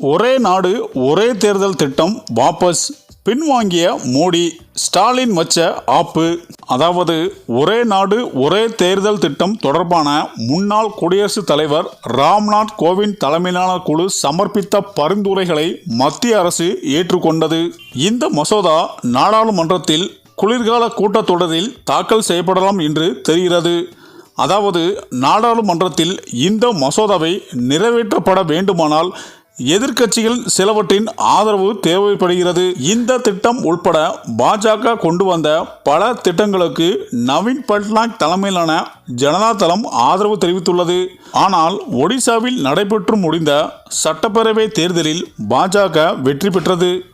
ஒரே நாடு ஒரே தேர்தல் திட்டம் வாபஸ். பின்வாங்கிய மோடி ஸ்டாலின் வச்ச ஆப்பு. அதாவது ஒரே நாடு ஒரே தேர்தல் திட்டம் தொடர்பான முன்னாள் குடியரசுத் தலைவர் ராம்நாத் கோவிந்த் தலைமையிலான குழு சமர்ப்பித்த பரிந்துரைகளை மத்திய அரசு ஏற்றுக்கொண்டது. இந்த மசோதா நாடாளுமன்றத்தில் குளிர்கால கூட்டத்தொடரில் தாக்கல் செய்யப்படலாம் என்று தெரிகிறது. அதாவது நாடாளுமன்றத்தில் இந்த மசோதாவை நிறைவேற்றப்பட வேண்டுமானால் எதிர்க்கட்சிகள் சிலவற்றின் ஆதரவு தேவைப்படுகிறது. இந்த திட்டம் உட்பட பாஜக கொண்டு வந்த பல திட்டங்களுக்கு நவீன் பட்நாயக் தலைமையிலான ஜனதா தளம் ஆதரவு தெரிவித்துள்ளது. ஆனால் ஒடிசாவில் நடைபெற்று முடிந்த சட்டப்பேரவை தேர்தலில் பாஜக வெற்றி பெற்றது.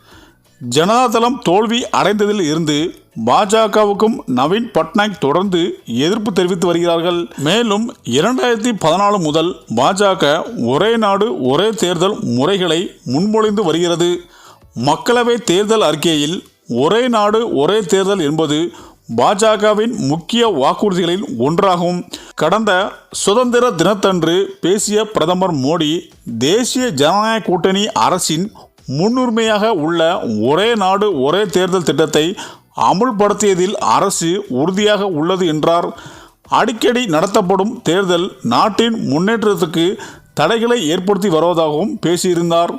ஜனதாதளம் தோல்வி அடைந்ததில் இருந்து பாஜகவுக்கும் நவீன் பட்நாயக் தொடர்ந்து எதிர்ப்பு தெரிவித்து வருகிறார்கள். மேலும் இரண்டாயிரத்தி பதினாலு முதல் பாஜக ஒரே நாடு ஒரே தேர்தல் முறைகளை முன்மொழிந்து வருகிறது. மக்களவை தேர்தல் அறிக்கையில் ஒரே நாடு ஒரே தேர்தல் என்பது பாஜகவின் முக்கிய வாக்குறுதிகளில் ஒன்றாகும். கடந்த சுதந்திர தினத்தன்று பேசிய பிரதமர் மோடி தேசிய ஜனநாயக கூட்டணி அரசின் முன்னுரிமையாக உள்ள ஒரே நாடு ஒரே தேர்தல் திட்டத்தை அமுல்படுத்தியதில் அரசு உறுதியாக உள்ளது என்றார். அடிக்கடி நடத்தப்படும் தேர்தல் நாட்டின் முன்னேற்றத்துக்கு தடைகளை ஏற்படுத்தி வருவதாகவும் பேசியிருந்தார்.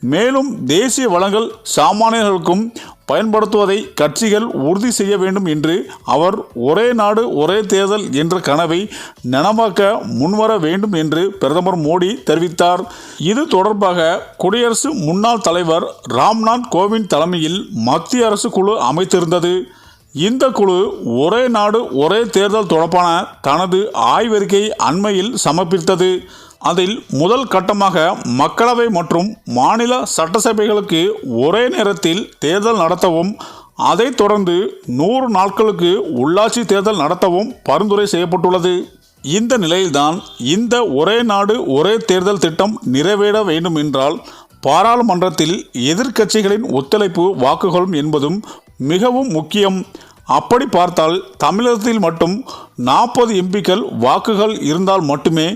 மேலும் தேசிய வளங்கள் சாமானியர்களுக்கும் பயன்படுத்துவதை கட்சிகள் உறுதி செய்ய வேண்டும் என்று அவர் ஒரே நாடு ஒரே தேர்தல் என்ற கனவை நனவாக்க முன்வர வேண்டும் என்று பிரதமர் மோடி தெரிவித்தார். இது தொடர்பாக குடியரசு முன்னாள் தலைவர் ராம்நாத் கோவிந்த் தலைமையில் மத்திய அரசு குழு அமைத்திருந்தது. இந்த குழு ஒரே நாடு ஒரே தேர்தல் தொடர்பான தனது ஆய்வறிக்கை அண்மையில் சமர்ப்பித்தது. அதில் முதல் கட்டமாக மக்களவை மற்றும் மாநில சட்டசபைகளுக்கு ஒரே நேரத்தில் தேர்தல் நடத்தவும் அதைத் தொடர்ந்து நூறு நாட்களுக்கு உள்ளாட்சி தேர்தல் நடத்தவும் பரிந்துரை செய்யப்பட்டுள்ளது. இந்த நிலையில்தான் இந்த ஒரே நாடு ஒரே தேர்தல் திட்டம் நிறைவேற வேண்டும் என்றால் பாராளுமன்றத்தில் எதிர்க்கட்சிகளின் ஒத்துழைப்பு வாக்குகளும் என்பதும் மிகவும் முக்கியம். அப்படி பார்த்தால் தமிழகத்தில் மட்டும் நாற்பது எம்பிக்கள் வாக்குகள் இருந்தால் மட்டுமே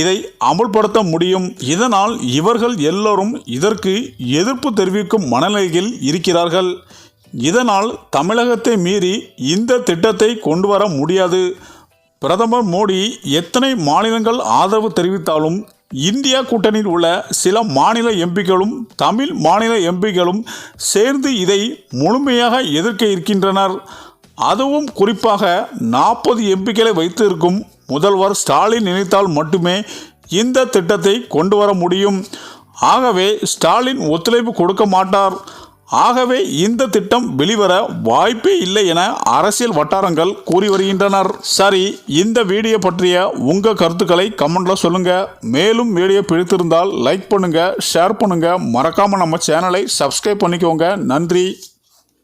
இதை அமுல்படுத்த முடியும். இதனால் இவர்கள் எல்லோரும் இதற்கு எதிர்ப்பு தெரிவிக்கும் மனநிலையில் இருக்கிறார்கள். இதனால் தமிழகத்தை மீறி இந்த திட்டத்தை கொண்டு வர முடியாது. பிரதமர் மோடி எத்தனை மாநிலங்கள் ஆதரவு தெரிவித்தாலும் இந்தியா கூட்டணியில் உள்ள சில மாநில எம்பிக்களும் தமிழ் மாநில எம்பிக்களும் சேர்ந்து இதை முழுமையாக எதிர்க்க இருக்கின்றனர். அதுவும் குறிப்பாக நாற்பது எம்பிக்களை வைத்திருக்கும் முதல்வர் ஸ்டாலின் நினைத்தால் மட்டுமே இந்த திட்டத்தை கொண்டு வர முடியும். ஆகவே ஸ்டாலின் ஒத்துழைப்பு கொடுக்க மாட்டார். ஆகவே இந்த திட்டம் வெளிவர வாய்ப்பே இல்லை என அரசியல் வட்டாரங்கள் கூறி வருகின்றனர். சரி இந்த வீடியோ பற்றிய உங்கள் கருத்துக்களை கமெண்ட்ல சொல்லுங்க. மேலும் வீடியோ பிடித்திருந்தால் லைக் பண்ணுங்க ஷேர் பண்ணுங்க. மறக்காம நம்ம சேனலை சப்ஸ்கிரைப் பண்ணிக்கோங்க. நன்றி.